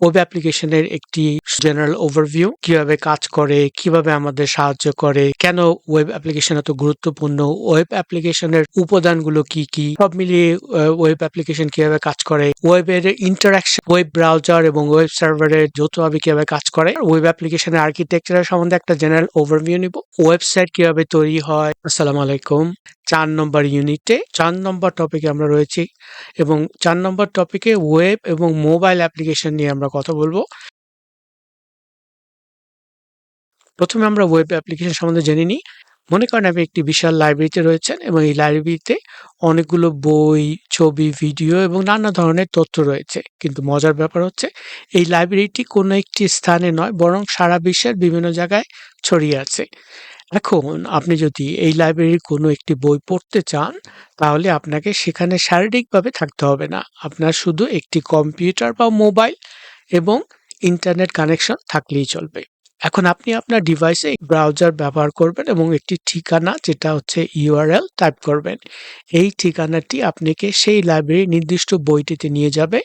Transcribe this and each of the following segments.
Web অ্যাপ্লিকেশনের একটি general overview কীভাবে কাজ করে, কীভাবে আমাদের সাহায্য করে, কেন ওয়েব অ্যাপ্লিকেশন এত গুরুত্বপূর্ণ ওয়েব অ্যাপ্লিকেশনের উপাদানগুলো কি কি, সব মিলিয়ে ওয়েব অ্যাপ্লিকেশন কীভাবে কাজ করে ওয়েবের ইন্টারাকশন ওয়েব ব্রাউজার এবং ওয়েব সার্ভারের যৌথভাবে কীভাবে কাজ করে ওয়েব অ্যাপ্লিকেশনের আর্কিটেকচারের সম্বন্ধে একটা জেনারেল ওভারভিউ নিব ওয়েবসাইট কীভাবে তৈরি হয়, আসসালামু আলাইকুম। চার নম্বর ইউনিটে চার নম্বর টপিকে আমরা রয়েছি এবং চার নম্বর টপিকে ওয়েব এবং মোবাইল অ্যাপ্লিকেশন নিয়ে আমরা কথা বলব। প্রথমে আমরা ওয়েব অ্যাপ্লিকেশন সম্বন্ধে জেনে নিই। মনে করেন আপনি একটি বিশাল লাইব্রেরিতে রয়েছেন এবং এই লাইব্রেরিতে অনেকগুলো বই, ছবি ভিডিও এবং নানা ধরনের তথ্য রয়েছে। কিন্তু মজার ব্যাপার হচ্ছে, এই লাইব্রেরিটি কোনো একটি স্থানে নয়, বরং সারা বিশ্বের বিভিন্ন জায়গায় ছড়িয়ে আছে। এখন আপনি যদি এই লাইব্রেরির কোনো একটি বই পড়তে চান, তাহলে আপনাকে সেখানে শারীরিকভাবে থাকতে হবে না। আপনার শুধু একটি কম্পিউটার বা মোবাইল এবং ইন্টারনেট কানেকশন থাকলেই চলবে। এখন আপনি আপনার ডিভাইসে ব্রাউজার ব্যবহার করবেন এবং একটি ঠিকানা যেটা হচ্ছে ইউআরএল টাইপ করবেন। এই ঠিকানাটি আপনাকে সেই লাইব্রেরির নির্দিষ্ট বইটিতে নিয়ে যাবে।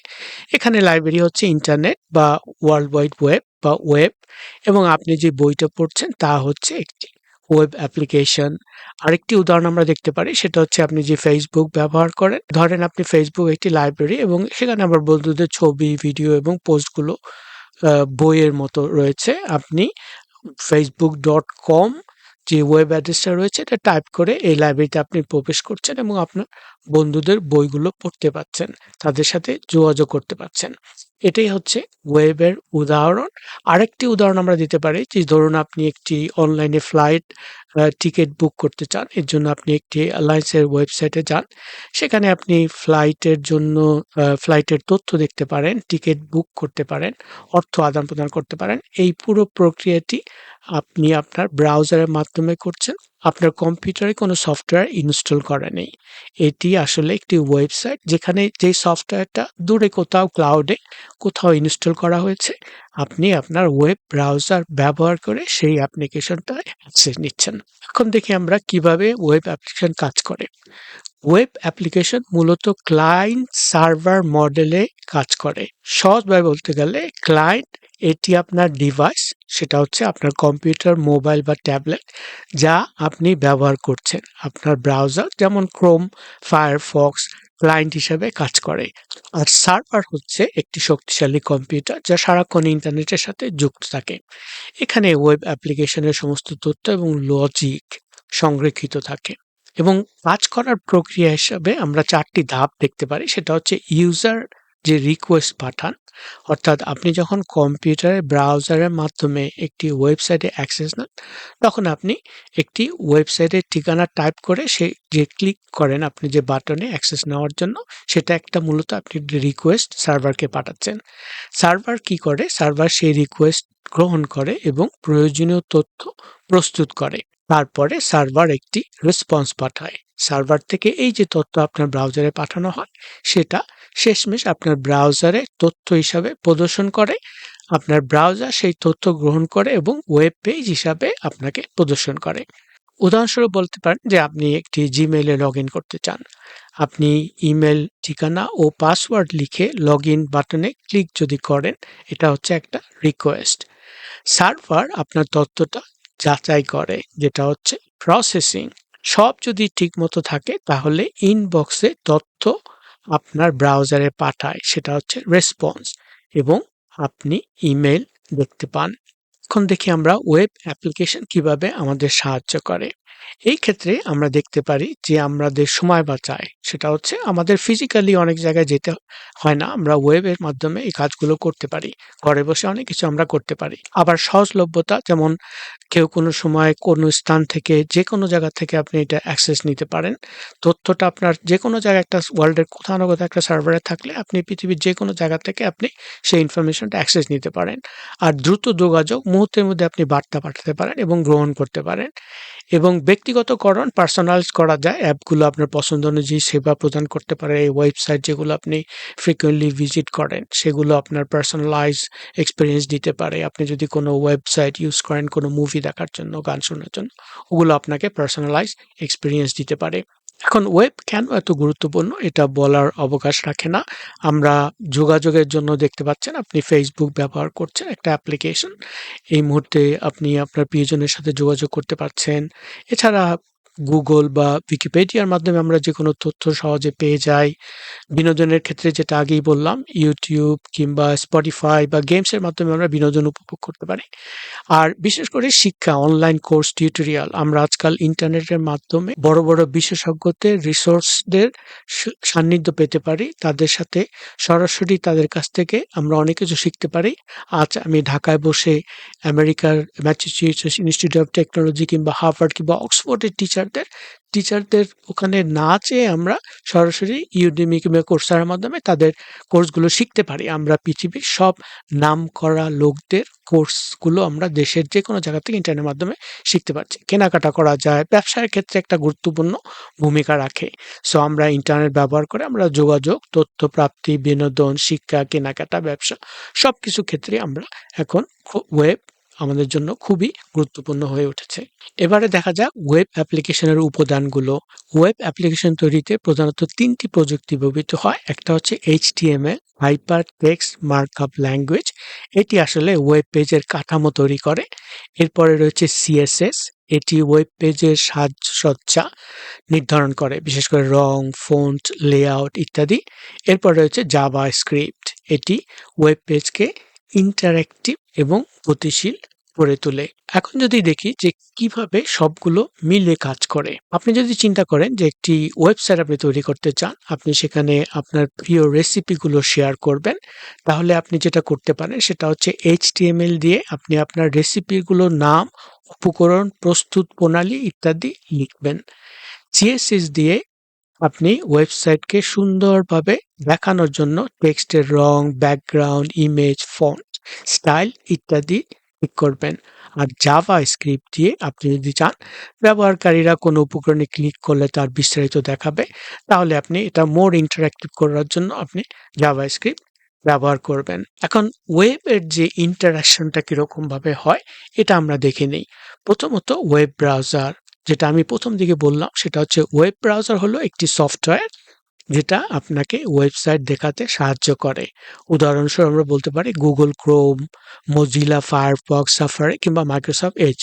এখানে লাইব্রেরি হচ্ছে ইন্টারনেট বা ওয়ার্ল্ড ওয়াইড ওয়েব বা ওয়েব এবং আপনি যে বইটা পড়ছেন তা হচ্ছে একটি ওয়েব অ্যাপ্লিকেশন আরেকটি উদাহরণ আমরা দেখতে পারি, সেটা হচ্ছে আপনি যে ফেসবুক ব্যবহার করেন, ধরেন আপনি ফেসবুক একটি লাইব্রেরি এবং সেখানে আমার বন্ধুদের ছবি ভিডিও এবং পোস্টগুলো বইয়ের মতো রয়েছে। আপনি ফেসবুক ডট কম যে ওয়েব অ্যাড্রেসটা রয়েছে, এটা টাইপ করে এই লাইব্রেরিতে আপনি প্রবেশ করছেন এবং আপনার বন্ধুদের বইগুলো পড়তে পাচ্ছেন, তাদের সাথে যোগাযোগ করতে পারছেন এটাই হচ্ছে ওয়েবের উদাহরণ। আরেকটি উদাহরণ আমরা দিতে পারি যে ধরুন আপনি একটি অনলাইনে ফ্লাইট টিকিট বুক করতে চান, এর জন্য আপনি একটি অ্যালায়েন্সের ওয়েবসাইটে যান। সেখানে আপনি ফ্লাইটের জন্য ফ্লাইটের তথ্য দেখতে পারেন টিকিট বুক করতে পারেন, অর্থ আদান প্রদান করতে পারেন। এই পুরো প্রক্রিয়াটি আপনি আপনার ব্রাউজারের মাধ্যমে করছেন। আপনার কম্পিউটারে কোনো সফটওয়্যার ইনস্টল করা নেই। এটি আসলে একটি ওয়েবসাইট যেখানে যে সফটওয়্যারটা দূরে কোথাও ক্লাউডে কোথাও ইনস্টল করা হয়েছে, আপনি আপনার ওয়েব ব্রাউজার ব্যবহার করে সেই অ্যাপ্লিকেশনটা অ্যাক্সেস নিচ্ছেন। এখন দেখি আমরা কীভাবে ওয়েব অ্যাপ্লিকেশন কাজ করে। ওয়েব অ্যাপ্লিকেশন মূলত ক্লায়েন্ট সার্ভার মডেলে কাজ করে। সহজভাবে বলতে গেলে ক্লায়েন্ট এটি আপনার ডিভাইস সেটা হচ্ছে আপনার কম্পিউটার মোবাইল বা ট্যাবলেট যা আপনি ব্যবহার করছেন। আপনার ব্রাউজার যেমন ক্রোম ফায়ারফক্স ক্লায়েন্ট হিসেবে কাজ করে। আর সার্ভার হচ্ছে একটি শক্তিশালী কম্পিউটার যা সারাক্ষণ ইন্টারনেটের সাথে যুক্ত থাকে। এখানে ওয়েব অ্যাপ্লিকেশনের সমস্ত তথ্য এবং লজিক সংরক্ষিত থাকে। এবং কাজ করার প্রক্রিয়া হিসাবে আমরা চারটি ধাপ দেখতে পারি, সেটা হচ্ছে ইউজার যে রিকোয়েস্ট পাঠান, অর্থাৎ আপনি যখন কম্পিউটারে ব্রাউজারের মাধ্যমে একটি ওয়েবসাইটে অ্যাক্সেস নেন, তখন আপনি একটি ওয়েবসাইটের ঠিকানা টাইপ করে সে, যে ক্লিক করেন আপনি যে বাটনে অ্যাক্সেস নেওয়ার জন্য, সেটা একটা মূলত আপনি রিকোয়েস্ট সার্ভারকে পাঠাচ্ছেন। সার্ভার কি করে? সার্ভার সেই রিকোয়েস্ট গ্রহণ করে এবং প্রয়োজনীয় তথ্য প্রস্তুত করে। তারপরে সার্ভার একটি রেসপন্স পাঠায়। সার্ভার থেকে এই যে তথ্য আপনার ব্রাউজারে পাঠানো হয়, সেটা শেষমেশ আপনার ব্রাউজারে তথ্য হিসাবে প্রদর্শন করে। আপনার ব্রাউজার সেই তথ্য গ্রহণ করে এবং ওয়েব পেজ হিসাবে আপনাকে প্রদর্শন করে। উদাহরণস্বরূপ বলতে পারেন যে আপনি একটি জিমেইলে লগ করতে চান। আপনি ইমেল ঠিকানা ও পাসওয়ার্ড লিখে লগ বাটনে ক্লিক যদি করেন, এটা হচ্ছে একটা রিকোয়েস্ট সার্ভার আপনার তথ্যটা যাচাই করে, যেটা হচ্ছে প্রসেসিং সব যদি ঠিকমতো থাকে, তাহলে ইনবক্সে তথ্য আপনার ব্রাউজারে পাঠায়, সেটা হচ্ছে রেসপন্স এবং আপনি ইমেল দেখতে পান। এখন দেখি আমরা ওয়েব অ্যাপ্লিকেশন কীভাবে আমাদের সাহায্য করে। এই ক্ষেত্রে আমরা দেখতে পারি যে আমাদের সময় বাঁচায়। সেটা হচ্ছে আমাদের ফিজিক্যালি অনেক জায়গায় যেতে হয় না। আমরা ওয়েবের মাধ্যমে এই কাজগুলো করতে পারি। ঘরে বসে অনেক কিছু আমরা করতে পারি। আবার সহজলভ্যতা, যেমন কেউ কোনো সময় কোনো স্থান থেকে যে কোনো জায়গা থেকে আপনি এটা অ্যাক্সেস নিতে পারেন। তথ্যটা আপনার যে কোনো জায়গায় একটা ওয়ার্ল্ডের কোথাও না কোথাও একটা সার্ভারে থাকলে আপনি পৃথিবীর যে কোনো জায়গা থেকে আপনি সেই ইনফরমেশনটা অ্যাক্সেস নিতে পারেন। আর দ্রুত যোগাযোগ মুহূর্তের মধ্যে আপনি বার্তা পাঠাতে পারেন এবং গ্রহণ করতে পারেন। এবং ব্যক্তিগতকরণ পার্সোনালাইজ করা যায়। অ্যাপগুলো আপনার পছন্দ অনুযায়ী সেবা প্রদান করতে পারে। এই ওয়েবসাইট যেগুলো আপনি ফ্রিকুয়েন্টলি ভিজিট করেন, সেগুলো আপনার পার্সোনালাইজ এক্সপিরিয়েন্স দিতে পারে। আপনি যদি কোনো ওয়েবসাইট ইউজ করেন, কোনো মুভি দেখার জন্য, গান শোনার জন্য, ওগুলো আপনাকে পার্সোনালাইজ এক্সপিরিয়েন্স দিতে পারে। এখন ওয়েব কেন এত গুরুত্বপূর্ণ? এটা বলার অবকাশ রাখে না। আমরা যোগাযোগের জন্য দেখতে পাচ্ছেন, আপনি ফেসবুক ব্যবহার করছেন একটা অ্যাপ্লিকেশন এই মুহূর্তে আপনি আপনার প্রিয়জনের সাথে যোগাযোগ করতে পারছেন। এছাড়া গুগল বা উইকিপিডিয়ার মাধ্যমে আমরা যে কোনো তথ্য সহজে পেয়ে যাই। বিনোদনের ক্ষেত্রে যেটা আগেই বললাম ইউটিউব কিংবা স্পটিফাই বা গেমসের মাধ্যমে আমরা বিনোদন উপভোগ করতে পারি। আর বিশেষ করে শিক্ষা অনলাইন কোর্স টিউটোরিয়াল আমরা আজকাল ইন্টারনেটের মাধ্যমে বড় বড় বিশেষজ্ঞদের রিসোর্সদের সান্নিধ্য পেতে পারি। তাদের সাথে সরাসরি তাদের কাছ থেকে আমরা অনেক কিছু শিখতে পারি। আজ আমি ঢাকায় বসে আমেরিকার ম্যাসাচুসেটস ইনস্টিটিউট অফ টেকনোলজি কিংবা হার্ভার্ড কিংবা অক্সফোর্ডের টিচারদের টিচারদের ওখানে না চেয়ে আমরা সরাসরি ইউডেমি কিংবা কোর্সার মাধ্যমে তাদের কোর্সগুলো শিখতে পারি। আমরা পৃথিবীর সব নাম করা লোকদের কোর্সগুলো আমরা দেশের যে কোনো জায়গা থেকে ইন্টারনেটের মাধ্যমে শিখতে পারছি। কেনাকাটা করা যায়, ব্যবসার ক্ষেত্রে একটা গুরুত্বপূর্ণ ভূমিকা রাখে। সো আমরা ইন্টারনেট ব্যবহার করে আমরা যোগাযোগ, তথ্য প্রাপ্তি, বিনোদন, শিক্ষা, কেনাকাটা, ব্যবসা সব কিছু ক্ষেত্রে আমরা এখন ওয়েব আমাদের জন্য খুবই গুরুত্বপূর্ণ হয়ে উঠেছে। এবারে দেখা যাক ওয়েব অ্যাপ্লিকেশনের উপাদানগুলো। ওয়েব অ্যাপ্লিকেশন তৈরিতে প্রধানত তিনটি প্রযুক্তি ব্যবহৃত হয়। একটা হচ্ছে H D M HTML hypertext markup language এটি আসলে ওয়েব পেজের কাঠামো তৈরি করে। এরপরে রয়েছে সিএসএস এটি ওয়েব পেজের সাজসজ্জা নির্ধারণ করে। বিশেষ করে রং ফন্ট লেআউট ইত্যাদি। এরপর রয়েছে জাভা স্ক্রিপ্ট এটি ওয়েব পেজকে ইন্টারেক্টিভ এবং গতিশীল করে তোলে। এখন যদি দেখি যে কীভাবে সবগুলো মিলে কাজ করে। আপনি যদি চিন্তা করেন যে একটি ওয়েবসাইট আপনি তৈরি করতে চান, আপনি সেখানে আপনার প্রিয় রেসিপিগুলো শেয়ার করবেন, তাহলে আপনি যেটা করতে পারেন সেটা হচ্ছে এইচটিএমএল দিয়ে আপনি আপনার রেসিপিগুলোর নাম, উপকরণ, প্রস্তুত প্রণালী ইত্যাদি লিখবেন। সিএসএস দিয়ে আপনি ওয়েবসাইটকে সুন্দরভাবে দেখানোর জন্য টেক্সটের রং, ব্যাকগ্রাউন্ড ইমেজ ফন্ট স্টাইল ইত্যাদি ঠিক করবেন। আর জাভা স্ক্রিপ্ট দিয়ে আপনি যদি চান ব্যবহারকারীরা কোনো উপকরণে ক্লিক করলে তার বিস্তারিত দেখাবে, তাহলে আপনি এটা মোর ইন্টারাক্টিভ করার জন্য আপনি জাভা স্ক্রিপ্ট ব্যবহার করবেন। এখন ওয়েবের যে ইন্টারাকশনটা কীরকমভাবে হয়, এটা আমরা দেখে নিই। প্রথমত ওয়েব ব্রাউজার যেটা আমি প্রথম দিকে বললাম, সেটা হচ্ছে ওয়েব ব্রাউজার হলো একটি সফটওয়্যার যেটা আপনাকে ওয়েবসাইট দেখাতে সাহায্য করে। উদাহরণস্বরূপ আমরা বলতে পারি Google Chrome, Mozilla, Firefox, Safari কিংবা মাইক্রোসফট এজ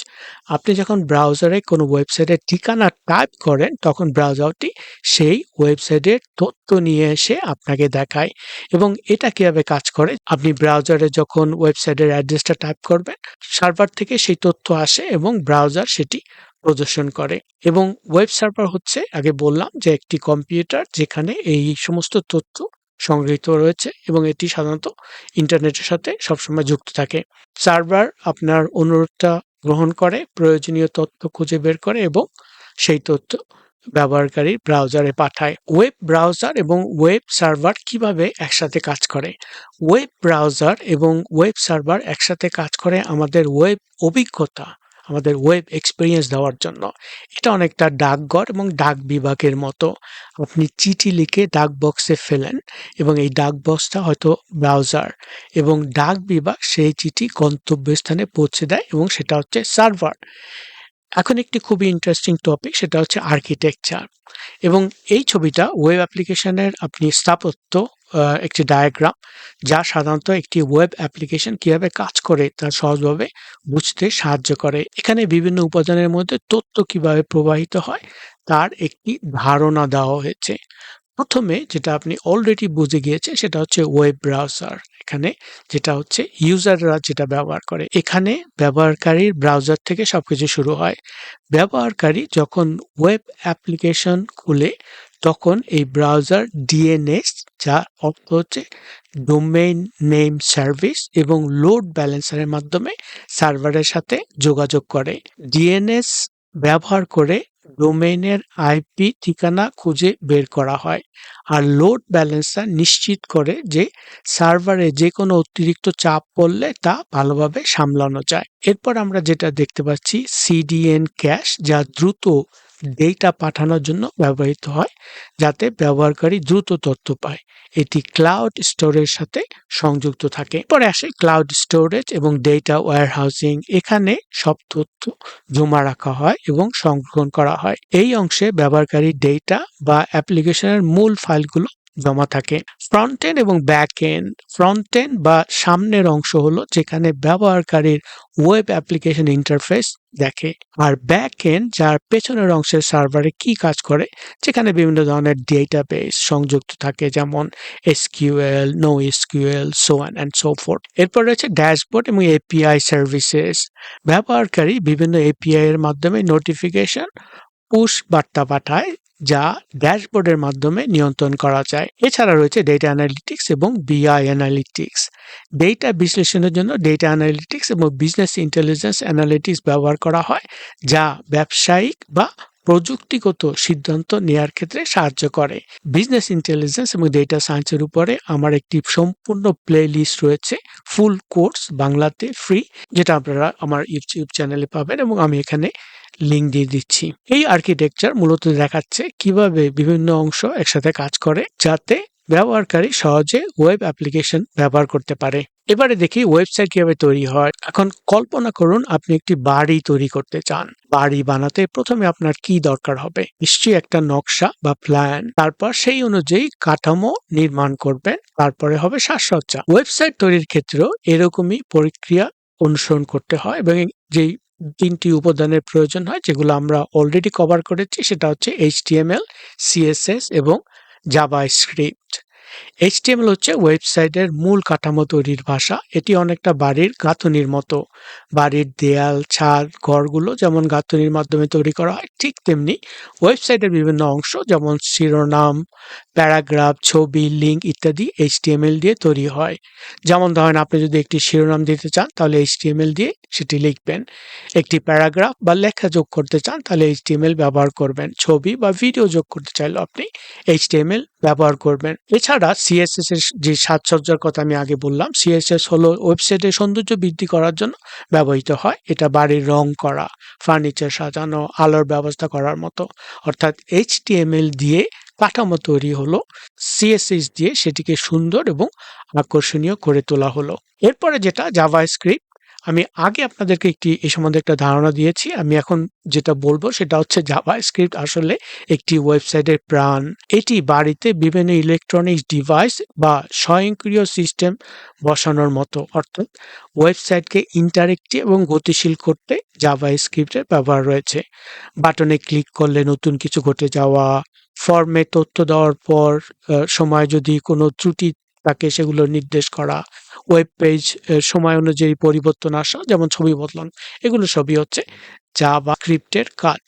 আপনি যখন ব্রাউজারে কোনো ওয়েবসাইটের ঠিকানা টাইপ করেন, তখন ব্রাউজারটি সেই ওয়েবসাইটের তথ্য নিয়ে এসে আপনাকে দেখায় এবং এটা কীভাবে কাজ করে, আপনি ব্রাউজারে যখন ওয়েবসাইটের অ্যাড্রেসটা টাইপ করবেন, সার্ভার থেকে সেই তথ্য আসে এবং ব্রাউজার সেটি প্রদর্শন করে এবং ওয়েব সার্ভার হচ্ছে, আগে বললাম যে একটি কম্পিউটার যেখানে এই সমস্ত তথ্য সংগৃহীত রয়েছে এবং এটি সাধারণত ইন্টারনেটের সাথে সবসময় যুক্ত থাকে। সার্ভার আপনার অনুরোধটা গ্রহণ করে, প্রয়োজনীয় তথ্য খুঁজে বের করে এবং সেই তথ্য ব্যবহারকারী ব্রাউজারে পাঠায়। ওয়েব ব্রাউজার এবং ওয়েব সার্ভার কীভাবে একসাথে কাজ করে? ওয়েব ব্রাউজার এবং ওয়েব সার্ভার একসাথে কাজ করে আমাদের ওয়েব অভিজ্ঞতা আমাদের ওয়েব এক্সপিরিয়েন্স দেওয়ার জন্য। এটা অনেকটা ডাকঘর এবং ডাক বিভাগের মতো। আপনি চিঠি লিখে ডাক বক্সে ফেলেন এবং এই ডাক বক্সটা হয়তো ব্রাউজার এবং ডাক বিভাগ সেই চিঠি গন্তব্যস্থানে পৌঁছে দেয় এবং সেটা হচ্ছে সার্ভার এখন একটি খুবই ইন্টারেস্টিং টপিক সেটা হচ্ছে আর্কিটেকচার এবং এই ছবিটা ওয়েব অ্যাপ্লিকেশনের আপনি স্থাপত্য একটি ডায়াগ্রাম যা সাধারণত একটি ওয়েব অ্যাপ্লিকেশন কীভাবে কাজ করে তা সহজভাবে বুঝতে সাহায্য করে। এখানে বিভিন্ন উপাদানের মধ্যে তথ্য কীভাবে প্রবাহিত হয় তার একটি ধারণা দেওয়া হয়েছে। প্রথমে যেটা আপনি অলরেডি বুঝে গিয়েছেন সেটা হচ্ছে ওয়েব ব্রাউজার এখানে যেটা হচ্ছে ইউজাররা যেটা ব্যবহার করে। এখানে ব্যবহারকারীর ব্রাউজার থেকে সবকিছু শুরু হয়। ব্যবহারকারী যখন ওয়েব অ্যাপ্লিকেশন খুলে তখন এই ব্রাউজার ডিএনএস যা অর্থ হচ্ছে ডোমেইন নেম সার্ভিস এবং লোড ব্যালেন্সারের মাধ্যমে সার্ভারের সাথে যোগাযোগ করে। ডিএনএস ব্যবহার করে ডোমেইনের আইপি ঠিকানা খুঁজে বের করা হয় আর লোড ব্যালেন্সার নিশ্চিত করে যে সার্ভারে যে কোনো অতিরিক্ত চাপ পড়লে তা ভালোভাবে সামলানো যায়। এরপর আমরা যেটা দেখতে পাচ্ছি সিডিএন ক্যাশ যা দ্রুত ডেটা পাঠানোর জন্য ব্যবহৃত হয় যাতে ব্যবহারকারী দ্রুত তথ্য পায়। এটি ক্লাউড স্টোরের সাথে সংযুক্ত থাকে। পরে আসে ক্লাউড স্টোরেজ এবং ডেটা ওয়্যারহাউসিং এখানে সব তথ্য জমা রাখা হয় এবং সংরক্ষণ করা হয়। এই অংশে ব্যবহারকারী ডেটা বা অ্যাপ্লিকেশনের মূল ফাইলগুলো জমা থাকে। ফ্রন্ট এন্ড এবং ব্যাক এন্ড ফ্রন্ট এন্ড বা সামনের অংশ হলো যেখানে ব্যবহারকারীর ওয়েব অ্যাপ্লিকেশন ইন্টারফেস দেখে। আর ব্যাক এন্ড যার পেছনের অংশের সার্ভারে কি কাজ করে, যেখানে বিভিন্ন ধরনের ডেটা ডেটাবেস সংযুক্ত থাকে, যেমন SQL no SQL so and and so forth এরপর রয়েছে ড্যাশবোর্ড এবং এপিআই সার্ভিসেস ব্যবহারকারী বিভিন্ন এপিআই এর মাধ্যমে নোটিফিকেশন পুশ বার্তা পাঠায়। যা ড্যাশবোর্ডের মাধ্যমে নিয়ন্ত্রণ করা যায়। এছাড়া রয়েছে ডেটা অ্যানালিটিক্স এবং বিআই অ্যানালিটিক্স ডেটা বিশ্লেষণের জন্য ডেটা অ্যানালিটিক্স এবং বিজনেস ইন্টেলিজেন্স অ্যানালিটিক্স ব্যবহার করা হয়, যা ব্যবসায়িক বা প্রযুক্তিগত সিদ্ধান্ত নেয়ার ক্ষেত্রে সাহায্য করে। বিজনেস ইন্টেলিজেন্স এবং ডেটা সায়েন্সের উপরে আমার একটি সম্পূর্ণ প্লে লিস্ট রয়েছে ফুল কোর্স বাংলাতে ফ্রি যেটা আপনারা আমার ইউটিউব চ্যানেলে পাবেন এবং আমি এখানে লিঙ্ক দিয়ে দিচ্ছি। এই আর্কিটেকচার মূলত দেখাচ্ছে কীভাবে বিভিন্ন অংশ একসাথে কাজ করে যাতে ব্যবহারকারী সহজে ওয়েব অ্যাপ্লিকেশন ব্যবহার করতে পারে। এবারে দেখি ওয়েবসাইট কীভাবে তৈরি হয়। এখন কল্পনা করুন আপনি একটি বাড়ি তৈরি করতে চান। বাড়ি বানাতে প্রথমে আপনার কি দরকার হবে? নিশ্চয়ই একটা নকশা বা প্ল্যান তারপর সেই অনুযায়ী কাঠামো নির্মাণ করবেন। তারপরে হবে সাজসজ্জা ওয়েবসাইট তৈরির ক্ষেত্রেও এরকমই প্রক্রিয়া অনুসরণ করতে হয় এবং যেই তিনটি উপাদানের প্রয়োজন হয়, যেগুলো আমরা অলরেডি কভার করেছি, সেটা হচ্ছে এইচ এইচটিএমএল সিএসএস এবং জাভা স্ক্রিপ্ট এইচটিএমএল হচ্ছে ওয়েবসাইটের মূল কাঠামো তৈরির ভাষা। এটি অনেকটা বাড়ির গাঁথনির মতো। বাড়ির দেয়াল, ছাদ, ঘরগুলো যেমন গাঁথনির মাধ্যমে তৈরি করা হয়, ঠিক তেমনি ওয়েবসাইটের বিভিন্ন অংশ যেমন শিরোনাম, প্যারাগ্রাফ, ছবি, লিঙ্ক ইত্যাদি এইচটিএমএল দিয়ে তৈরি হয়। যেমন ধরেন আপনি যদি একটি শিরোনাম দিতে চান, তাহলে এইচটিএমএল দিয়ে সেটি লিখবেন। একটি প্যারাগ্রাফ বা লেখা যোগ করতে চান, তাহলে এইচটিএমএল ব্যবহার করবেন। ছবি বা ভিডিও যোগ করতে চাইলে আপনি এইচটিএমএল ব্যবহার করবেন। এছাড়া সিএসএস এর যে সাজসজ্জার কথা আমি আগে বললাম সিএসএস হলো ওয়েবসাইটে সৌন্দর্য বৃদ্ধি করার জন্য ব্যবহৃত হয়। এটা বাড়ির রং করা, ফার্নিচার সাজানো, আলোর ব্যবস্থা করার মতো। অর্থাৎ এইচটিএমএল দিয়ে কাঠামো তৈরি হলো সিএসএস দিয়ে সেটিকে সুন্দর এবং আকর্ষণীয় করে তোলা হলো। এরপরে যেটা জাভা স্ক্রিপ্ট আমি আগে আপনাদেরকে একটি, এ সম্বন্ধে একটা ধারণা দিয়েছি। আমি এখন যেটা বলব সেটা হচ্ছে জাভা স্ক্রিপ্ট আসলে একটি ওয়েবসাইটের প্রাণ। এটি বাড়িতে বিভিন্ন ইলেকট্রনিক্স ডিভাইস বা স্বয়ংক্রিয় সিস্টেম বসানোর মতো। অর্থাৎ ওয়েবসাইটকে ইন্টারেক্টিভ এবং গতিশীল করতে জাভা স্ক্রিপ্টের ব্যবহার রয়েছে। বাটনে ক্লিক করলে নতুন কিছু ঘটে যাওয়া ফর্মে তথ্য দেওয়ার পর সময় যদি কোনো ত্রুটি থাকে সেগুলো নির্দেশ করা ওয়েব পেজ সময় অনুযায়ী পরিবর্তন আসা, যেমন ছবি বদলান, এগুলো সবই হচ্ছে জাভা স্ক্রিপ্টের কাজ।